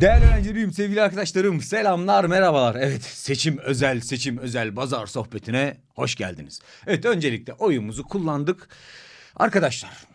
Değerli öğrencilerim, sevgili arkadaşlarım, selamlar, merhabalar. Evet, seçim özel, seçim özel bazar sohbetine hoş geldiniz. Evet, öncelikle oyumuzu kullandık. Arkadaşlar,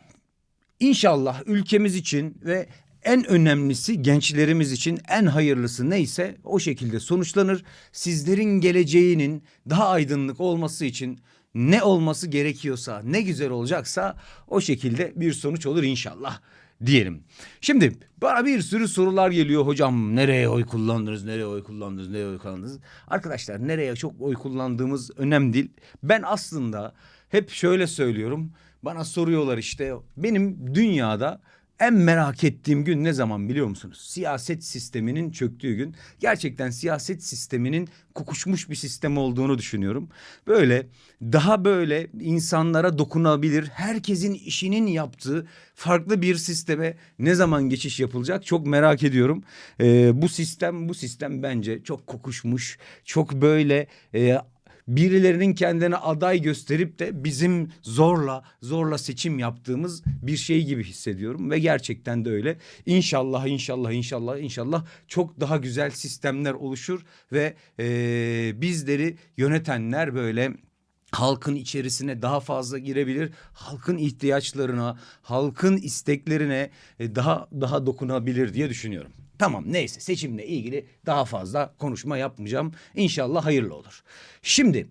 İnşallah ülkemiz için ve en önemlisi gençlerimiz için en hayırlısı neyse o şekilde sonuçlanır. Sizlerin geleceğinin daha aydınlık olması için ne olması gerekiyorsa, ne güzel olacaksa o şekilde bir sonuç olur inşallah diyelim. Şimdi bana bir sürü sorular geliyor hocam nereye oy kullandınız, nereye oy kullandınız, nereye oy kullandınız. Arkadaşlar nereye çok oy kullandığımız önemli değil. Ben aslında hep şöyle söylüyorum. Bana soruyorlar işte benim dünyada en merak ettiğim gün ne zaman biliyor musunuz? Siyaset sisteminin çöktüğü gün. Gerçekten siyaset sisteminin kokuşmuş bir sistem olduğunu düşünüyorum. Böyle daha böyle insanlara dokunabilir, herkesin işinin yaptığı farklı bir sisteme ne zaman geçiş yapılacak çok merak ediyorum. Ee, bu sistem bu sistem bence çok kokuşmuş, çok böyle e, birilerinin kendine aday gösterip de bizim zorla zorla seçim yaptığımız bir şey gibi hissediyorum ve gerçekten de öyle. İnşallah inşallah inşallah inşallah çok daha güzel sistemler oluşur ve eee, bizleri yönetenler böyle halkın içerisine daha fazla girebilir. Halkın ihtiyaçlarına, halkın isteklerine e, daha daha dokunabilir diye düşünüyorum. Tamam neyse seçimle ilgili daha fazla konuşma yapmayacağım. İnşallah hayırlı olur. Şimdi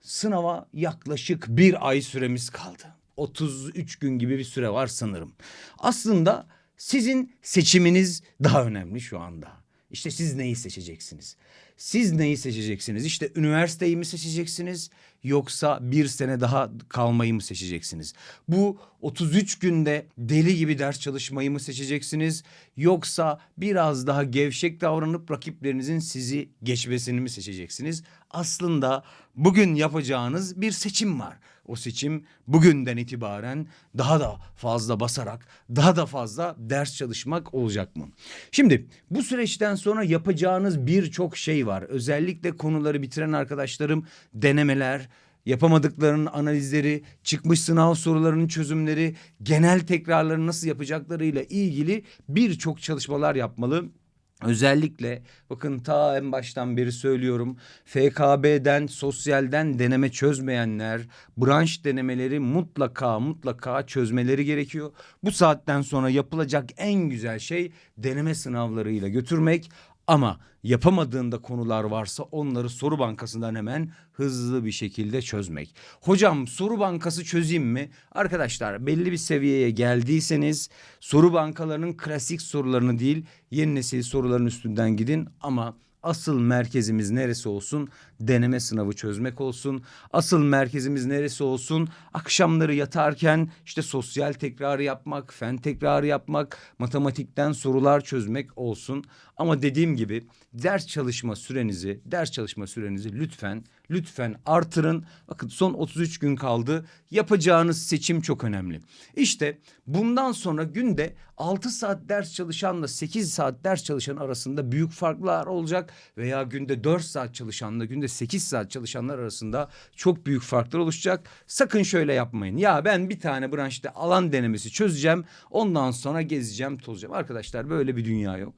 sınava yaklaşık bir ay süremiz kaldı. 33 gün gibi bir süre var sanırım. Aslında sizin seçiminiz daha önemli şu anda. İşte siz neyi seçeceksiniz? Siz neyi seçeceksiniz? İşte üniversiteyi mi seçeceksiniz yoksa bir sene daha kalmayı mı seçeceksiniz? Bu 33 günde deli gibi ders çalışmayı mı seçeceksiniz yoksa biraz daha gevşek davranıp rakiplerinizin sizi geçmesini mi seçeceksiniz? Aslında bugün yapacağınız bir seçim var. O seçim bugünden itibaren daha da fazla basarak, daha da fazla ders çalışmak olacak mı? Şimdi bu süreçten sonra yapacağınız birçok şey var. Özellikle konuları bitiren arkadaşlarım denemeler, yapamadıklarının analizleri, çıkmış sınav sorularının çözümleri, genel tekrarları nasıl yapacaklarıyla ilgili birçok çalışmalar yapmalı. Özellikle bakın ta en baştan beri söylüyorum. FKB'den, sosyalden deneme çözmeyenler, branş denemeleri mutlaka mutlaka çözmeleri gerekiyor. Bu saatten sonra yapılacak en güzel şey deneme sınavlarıyla götürmek. Ama yapamadığında konular varsa onları soru bankasından hemen hızlı bir şekilde çözmek. Hocam soru bankası çözeyim mi? Arkadaşlar belli bir seviyeye geldiyseniz soru bankalarının klasik sorularını değil yeni nesil soruların üstünden gidin ama asıl merkezimiz neresi olsun? Deneme sınavı çözmek olsun. Asıl merkezimiz neresi olsun? Akşamları yatarken işte sosyal tekrarı yapmak, fen tekrarı yapmak, matematikten sorular çözmek olsun. Ama dediğim gibi ders çalışma sürenizi, ders çalışma sürenizi lütfen lütfen artırın. Bakın son 33 gün kaldı. Yapacağınız seçim çok önemli. İşte bundan sonra günde 6 saat ders çalışanla 8 saat ders çalışan arasında büyük farklar olacak veya günde 4 saat çalışanla günde 8 saat çalışanlar arasında çok büyük farklar oluşacak. Sakın şöyle yapmayın. Ya ben bir tane branşta alan denemesi çözeceğim. Ondan sonra gezeceğim, tozacağım. Arkadaşlar böyle bir dünya yok.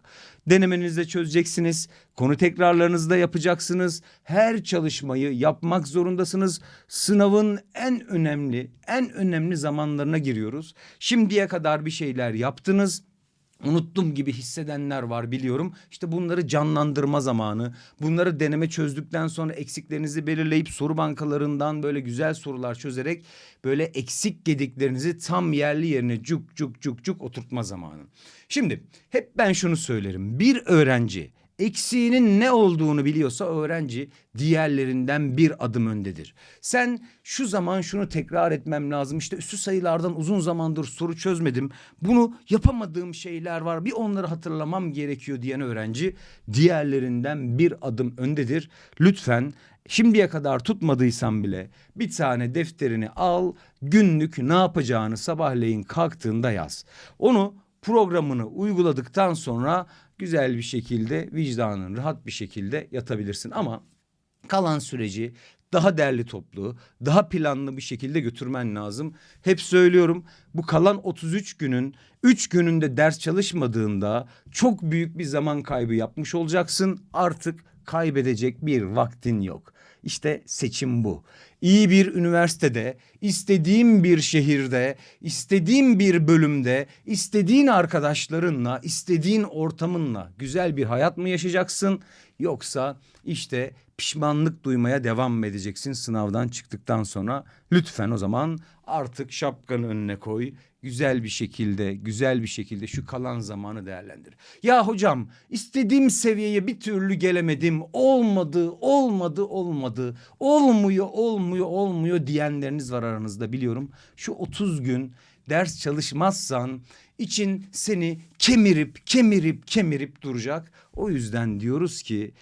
Denemenizde çözeceksiniz. Konu tekrarlarınızı da yapacaksınız. Her çalışmayı yapmak zorundasınız. Sınavın en önemli, en önemli zamanlarına giriyoruz. Şimdiye kadar bir şeyler yaptınız. Unuttum gibi hissedenler var biliyorum. İşte bunları canlandırma zamanı. Bunları deneme çözdükten sonra eksiklerinizi belirleyip soru bankalarından böyle güzel sorular çözerek böyle eksik gediklerinizi tam yerli yerine cuk cuk cuk cuk oturtma zamanı. Şimdi hep ben şunu söylerim. Bir öğrenci eksiğinin ne olduğunu biliyorsa öğrenci diğerlerinden bir adım öndedir. Sen şu zaman şunu tekrar etmem lazım. İşte üstü sayılardan uzun zamandır soru çözmedim. Bunu yapamadığım şeyler var. Bir onları hatırlamam gerekiyor diyen öğrenci diğerlerinden bir adım öndedir. Lütfen şimdiye kadar tutmadıysan bile bir tane defterini al. Günlük ne yapacağını sabahleyin kalktığında yaz. Onu programını uyguladıktan sonra güzel bir şekilde vicdanın rahat bir şekilde yatabilirsin ama kalan süreci daha derli toplu, daha planlı bir şekilde götürmen lazım. Hep söylüyorum bu kalan 33 günün 3 gününde ders çalışmadığında çok büyük bir zaman kaybı yapmış olacaksın. Artık kaybedecek bir vaktin yok. İşte seçim bu. İyi bir üniversitede, istediğin bir şehirde, istediğin bir bölümde, istediğin arkadaşlarınla, istediğin ortamınla güzel bir hayat mı yaşayacaksın? Yoksa işte pişmanlık duymaya devam mı edeceksin sınavdan çıktıktan sonra? Lütfen o zaman artık şapkanı önüne koy. Güzel bir şekilde, güzel bir şekilde şu kalan zamanı değerlendir. Ya hocam istediğim seviyeye bir türlü gelemedim. Olmadı, olmadı, olmadı. Olmuyor, olmuyor, olmuyor diyenleriniz var aranızda biliyorum. Şu 30 gün ders çalışmazsan için seni kemirip kemirip kemirip duracak. O yüzden diyoruz ki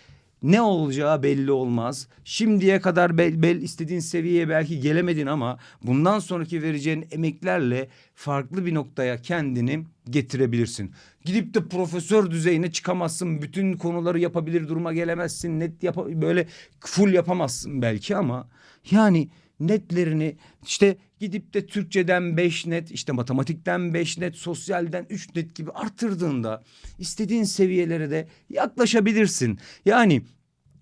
ne olacağı belli olmaz. Şimdiye kadar bel, bel istediğin seviyeye belki gelemedin ama bundan sonraki vereceğin emeklerle farklı bir noktaya kendini getirebilirsin. Gidip de profesör düzeyine çıkamazsın. Bütün konuları yapabilir duruma gelemezsin. Net yap böyle full yapamazsın belki ama yani netlerini işte gidip de Türkçeden 5 net işte matematikten 5 net sosyalden 3 net gibi artırdığında istediğin seviyelere de yaklaşabilirsin. Yani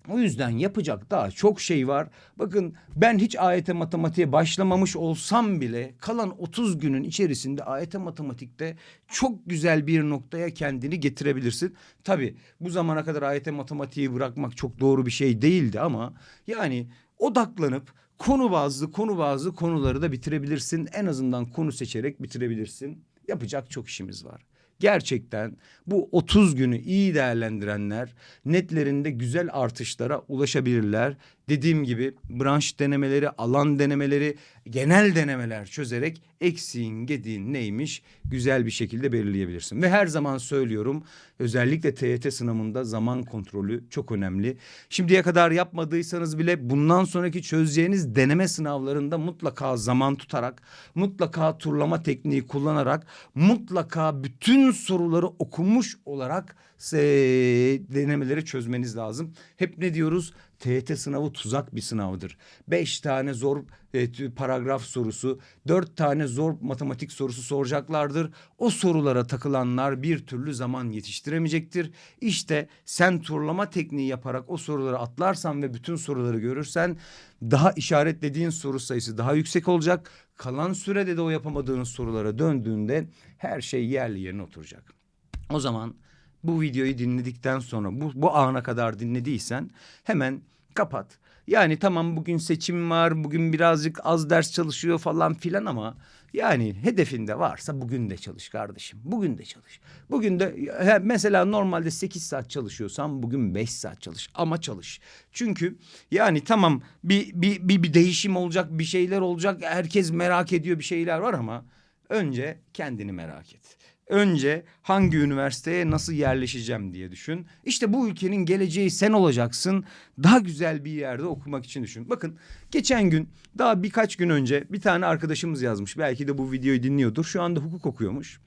o yüzden yapacak daha çok şey var. Bakın ben hiç AYT matematiğe başlamamış olsam bile kalan 30 günün içerisinde AYT matematikte çok güzel bir noktaya kendini getirebilirsin. Tabii bu zamana kadar AYT matematiği bırakmak çok doğru bir şey değildi ama yani odaklanıp konu bazlı konu bazlı konuları da bitirebilirsin. En azından konu seçerek bitirebilirsin. Yapacak çok işimiz var. Gerçekten bu 30 günü iyi değerlendirenler netlerinde güzel artışlara ulaşabilirler. Dediğim gibi branş denemeleri, alan denemeleri, genel denemeler çözerek eksiğin, gediğin neymiş güzel bir şekilde belirleyebilirsin. Ve her zaman söylüyorum özellikle TYT sınavında zaman kontrolü çok önemli. Şimdiye kadar yapmadıysanız bile bundan sonraki çözeceğiniz deneme sınavlarında mutlaka zaman tutarak, mutlaka turlama tekniği kullanarak, mutlaka bütün soruları okumuş olarak e, denemeleri çözmeniz lazım. Hep ne diyoruz? TYT sınavı tuzak bir sınavdır. Beş tane zor e, paragraf sorusu, dört tane zor matematik sorusu soracaklardır. O sorulara takılanlar bir türlü zaman yetiştiremeyecektir. İşte sen turlama tekniği yaparak o soruları atlarsan ve bütün soruları görürsen daha işaretlediğin soru sayısı daha yüksek olacak. Kalan sürede de o yapamadığın sorulara döndüğünde her şey yerli yerine oturacak. O zaman bu videoyu dinledikten sonra bu, bu ana kadar dinlediysen hemen kapat. Yani tamam bugün seçim var, bugün birazcık az ders çalışıyor falan filan ama yani hedefinde varsa bugün de çalış kardeşim. Bugün de çalış. Bugün de mesela normalde 8 saat çalışıyorsan bugün 5 saat çalış ama çalış. Çünkü yani tamam bir, bir, bir, bir değişim olacak, bir şeyler olacak. Herkes merak ediyor bir şeyler var ama önce kendini merak et. Önce hangi üniversiteye nasıl yerleşeceğim diye düşün. İşte bu ülkenin geleceği sen olacaksın. Daha güzel bir yerde okumak için düşün. Bakın geçen gün daha birkaç gün önce bir tane arkadaşımız yazmış. Belki de bu videoyu dinliyordur. Şu anda hukuk okuyormuş.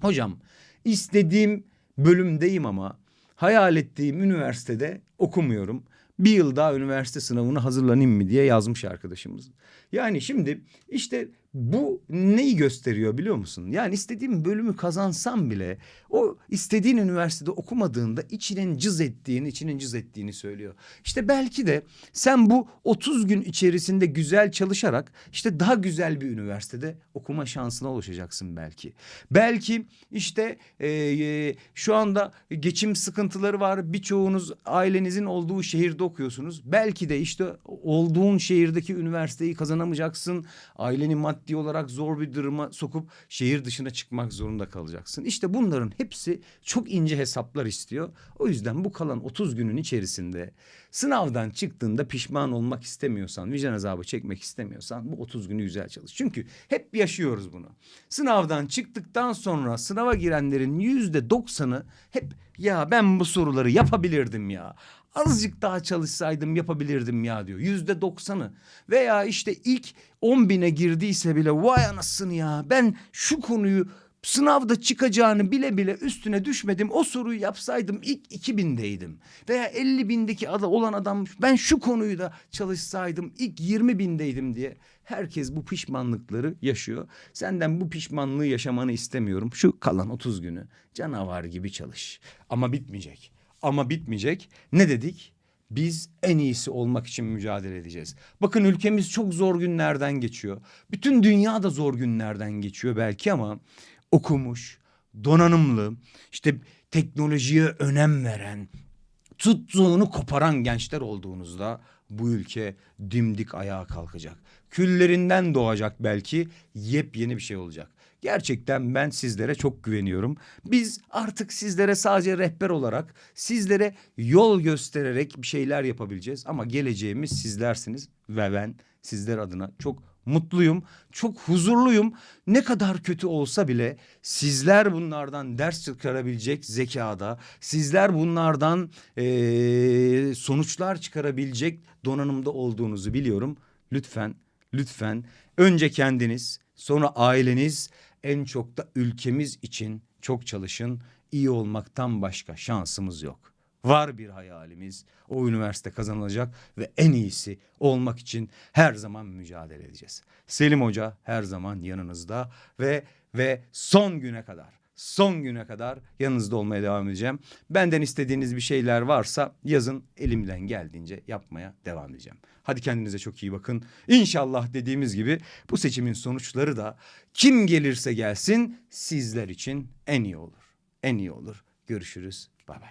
Hocam istediğim bölümdeyim ama hayal ettiğim üniversitede okumuyorum. Bir yıl daha üniversite sınavına hazırlanayım mı diye yazmış arkadaşımız. Yani şimdi işte bu neyi gösteriyor biliyor musun? Yani istediğin bölümü kazansam bile o istediğin üniversitede okumadığında içinin cız ettiğini, içinin cız ettiğini söylüyor. İşte belki de sen bu 30 gün içerisinde güzel çalışarak işte daha güzel bir üniversitede okuma şansına ulaşacaksın belki. Belki işte e, e, şu anda geçim sıkıntıları var. Birçoğunuz ailenizin olduğu şehirde okuyorsunuz. Belki de işte olduğun şehirdeki üniversiteyi kazanamayacaksın. Ailenin maddi olarak zor bir duruma sokup şehir dışına çıkmak zorunda kalacaksın. İşte bunların hepsi çok ince hesaplar istiyor. O yüzden bu kalan 30 günün içerisinde sınavdan çıktığında pişman olmak istemiyorsan, vicdan azabı çekmek istemiyorsan bu 30 günü güzel çalış. Çünkü hep yaşıyoruz bunu. Sınavdan çıktıktan sonra sınava girenlerin yüzde doksanı hep ya ben bu soruları yapabilirdim ya azıcık daha çalışsaydım yapabilirdim ya diyor. Yüzde doksanı veya işte ilk on bine girdiyse bile vay anasını ya ben şu konuyu sınavda çıkacağını bile bile üstüne düşmedim. O soruyu yapsaydım ilk 2000'deydim. Veya 50 bindeki ada olan adam ben şu konuyu da çalışsaydım ilk 20 bindeydim diye. Herkes bu pişmanlıkları yaşıyor. Senden bu pişmanlığı yaşamanı istemiyorum. Şu kalan 30 günü canavar gibi çalış. Ama bitmeyecek. Ama bitmeyecek. Ne dedik? Biz en iyisi olmak için mücadele edeceğiz. Bakın ülkemiz çok zor günlerden geçiyor. Bütün dünya da zor günlerden geçiyor belki ama okumuş, donanımlı, işte teknolojiye önem veren, tuttuğunu koparan gençler olduğunuzda bu ülke dimdik ayağa kalkacak. Küllerinden doğacak belki yepyeni bir şey olacak. Gerçekten ben sizlere çok güveniyorum. Biz artık sizlere sadece rehber olarak, sizlere yol göstererek bir şeyler yapabileceğiz. Ama geleceğimiz sizlersiniz ve ben sizler adına çok mutluyum, çok huzurluyum. Ne kadar kötü olsa bile sizler bunlardan ders çıkarabilecek zekada, sizler bunlardan eee, sonuçlar çıkarabilecek donanımda olduğunuzu biliyorum. Lütfen, lütfen önce kendiniz, sonra aileniz, en çok da ülkemiz için çok çalışın. İyi olmaktan başka şansımız yok. Var bir hayalimiz. O üniversite kazanılacak ve en iyisi olmak için her zaman mücadele edeceğiz. Selim Hoca her zaman yanınızda ve ve son güne kadar son güne kadar yanınızda olmaya devam edeceğim. Benden istediğiniz bir şeyler varsa yazın elimden geldiğince yapmaya devam edeceğim. Hadi kendinize çok iyi bakın. İnşallah dediğimiz gibi bu seçimin sonuçları da kim gelirse gelsin sizler için en iyi olur. En iyi olur. Görüşürüz. Bay bay.